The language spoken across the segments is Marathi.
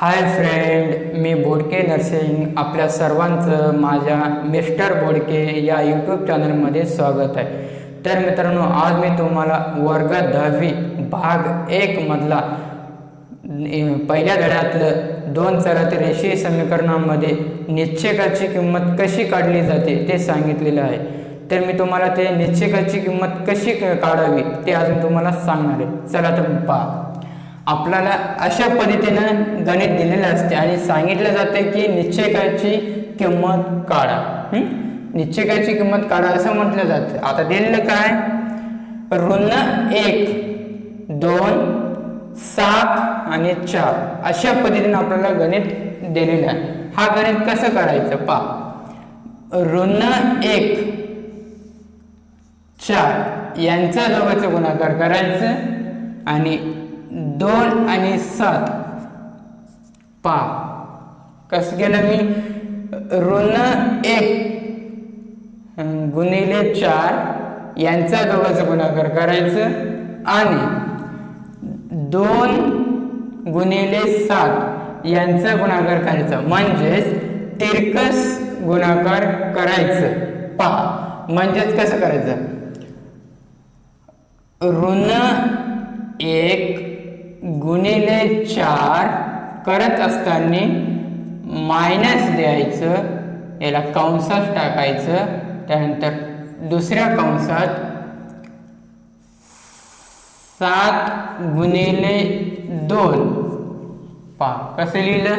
हाय फ्रेंड मी बोडके नर्सिंग. आपल्या सर्वांचं माझ्या मिस्टर बोडके या यूट्यूब चॅनलमध्ये स्वागत आहे. तर मित्रांनो आज मी तुम्हाला वर्ग दहावी भाग एक मधला पहिल्या धड्यातलं दोन चरात रेषीय समीकरणामध्ये निश्चयकाची किंमत कशी काढली जाते ते सांगितलेलं आहे. तर मी तुम्हाला ते निश्चयकाची किंमत कशी क- काढावी ते अजून तुम्हाला सांगणार आहे. चला तर पहा. आपल्याला अशा पद्धतीनं गणित दिलेलं असते आणि सांगितलं जातं की निश्चयकाची किंमत काढा. निश्चयकाची किंमत काढा असं म्हटलं जातं. आता दिलेलं काय? ऋण एक दोन सात आणि चार. अशा पद्धतीनं आपल्याला गणित दिलेलं आहे. हा गणित कसं काढायचं? पा ऋण एक चार. यांचा दोघांचा गुणाकार करायचं आणि दोन आणि सात. पा. कसं केलं मी? ऋण एक. गुणिले चार. यांचा दोघांचा गुणाकार करायचं. आणि दोन गुणिले सात. यांचा गुणाकार करायचा. म्हणजेच तिरकस गुणाकार करायचं. पा. म्हणजेच कसं करायचं? ऋण एक गुणिले चार करत असताना मायनस द्यायचं याला कंसात टाकायचं त्यानंतर दुसऱ्या कंसात सात गुणिले दोन. पा कसं लिहिलं?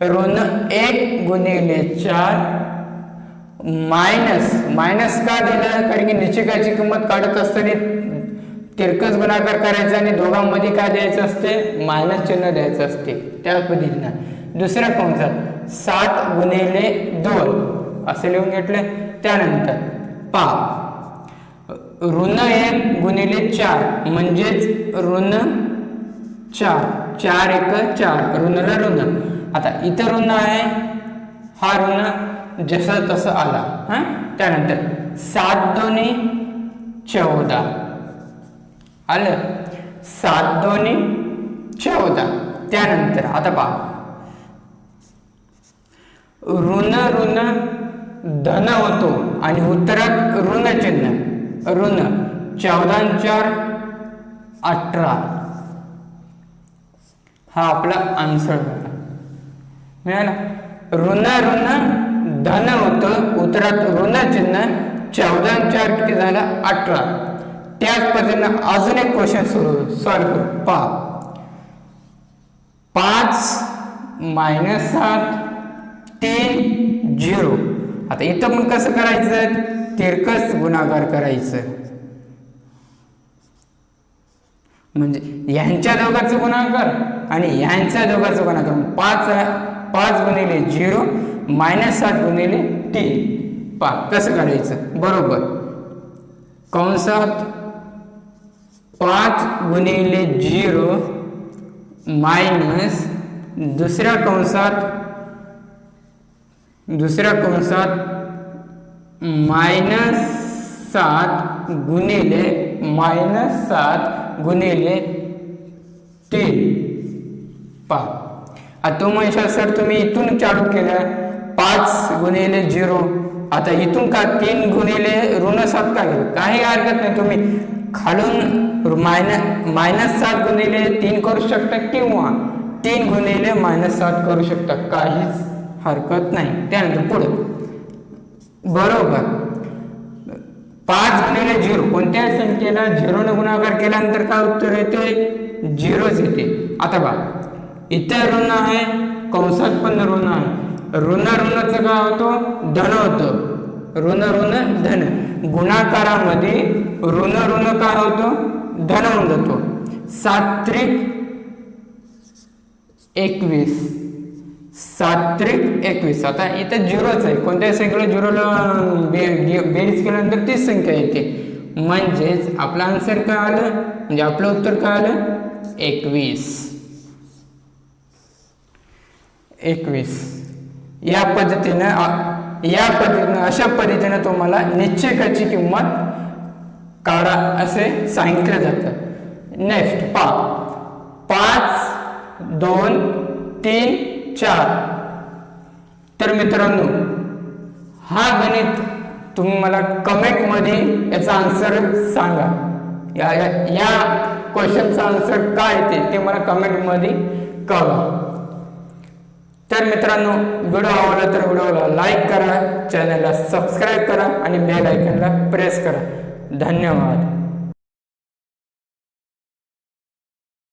ऋण एक गुणिले चार मायनस मायनस का दिलं? कारण की निश्चिकाची किंमत काढत असताना तिरकस गुणाकार करायचा आणि दोघांमध्ये काय द्यायचं असते मायनस चिन्ह द्यायचं असते त्या पद्धतीनं. दुसऱ्या कंसात सात गुणिले दोन. असे लिहून घेतलं त्यानंतर पा ऋण एक गुणिले चार. म्हणजेच ऋण चार. चार एक चार. ऋणला ऋण. आता इथं ऋण आहे. हा ऋण जसं तसं आला. हा? त्यानंतर सात दोन्ही चौदा. आलं. सात दोन्ही चौदा. त्यानंतर आता पहा. ऋण ऋण धन होतो आणि उत्तरात ऋण चिन्ह. ऋण चौदा चार अठरा. हा आपला आन्सर झाला मिळाला. ऋण ऋण धन होतं. उत्तरात ऋण चिन्ह चौदा चार किती झाला? अठरा. त्याच पद्धतीनं अजून एक क्वेश्चन सुरू सॉल्व करू. पहा. पाच मायनस सात तीन झिरो आता इथं पण कसं करायचं? तिरकस गुणाकार करायचं. म्हणजे यांच्या दोघांचं गुणाकार आणि यांच्या दोघांचं गुणाकार. पाच पाच गुणिले झिरो मायनस सात गुणिले तीन. पा कसं करायचं? बरोबर. कंसात पाच गुणिले झिरो मायनस दुसऱ्या कंसात दुसऱ्या कंसात मायनस सात गुणिले मायनस सात गुणिले तीन पा आता म्हणशाल सर तुम्ही इथून चालू केलं पाच गुणिले झिरो. आता इथून का तीन गुणिले ऋण सात का गेलं काही हरकत नाही. तुम्ही खालून मायनस मायनस सात गुणिले तीन करू शकता किंवा तीन गुणिले मायनस सात करू शकता. काहीच हरकत नाही. त्यानंतर पुढे. बरोबर. पाच गुणिले झिरो. कोणत्याही संख्येला झिरोने गुणाकार केल्यानंतर काय उत्तर येते? झिरोच येते. आता बा इतर ऋण आहे. कंसात पण ऋण आहे. ऋण ऋणाचं काय होतो? धन होतं. ऋण ऋण धन. गुणाकारामध्ये ऋण ऋण काय होतो? धन होऊन जातो. सात्विक एकवीस. सात्विक एकवीस. आता इथं झिरोच आहे. कोणत्याही संख्येला झिरोला बे बेरीज केल्यानंतर तीच संख्या येते. म्हणजेच आपलं आन्सर काय आलं? म्हणजे आपलं उत्तर काय आलं? एकवीस. एकवीस. या पद्धतीनं या पद्धतीनं अशा पद्धतीनं तुम्हाला निश्चयकाची किंमत काढा असे सांगितलं जातं. नेक्स्ट पा. पाच दोन तीन चार. तर मित्रांनो हा गणित तुम्ही मला कमेंटमध्ये याचा आन्सर सांगा. या या, या क्वेश्चनचा आन्सर काय येते ते मला कमेंटमध्ये कळवा. तर मित्रांनो व्हिडिओ आवडला तर व्हिडिओला लाईक करा चॅनलला सबस्क्राईब करा आणि बेल आयकनला प्रेस करा. धन्यवाद.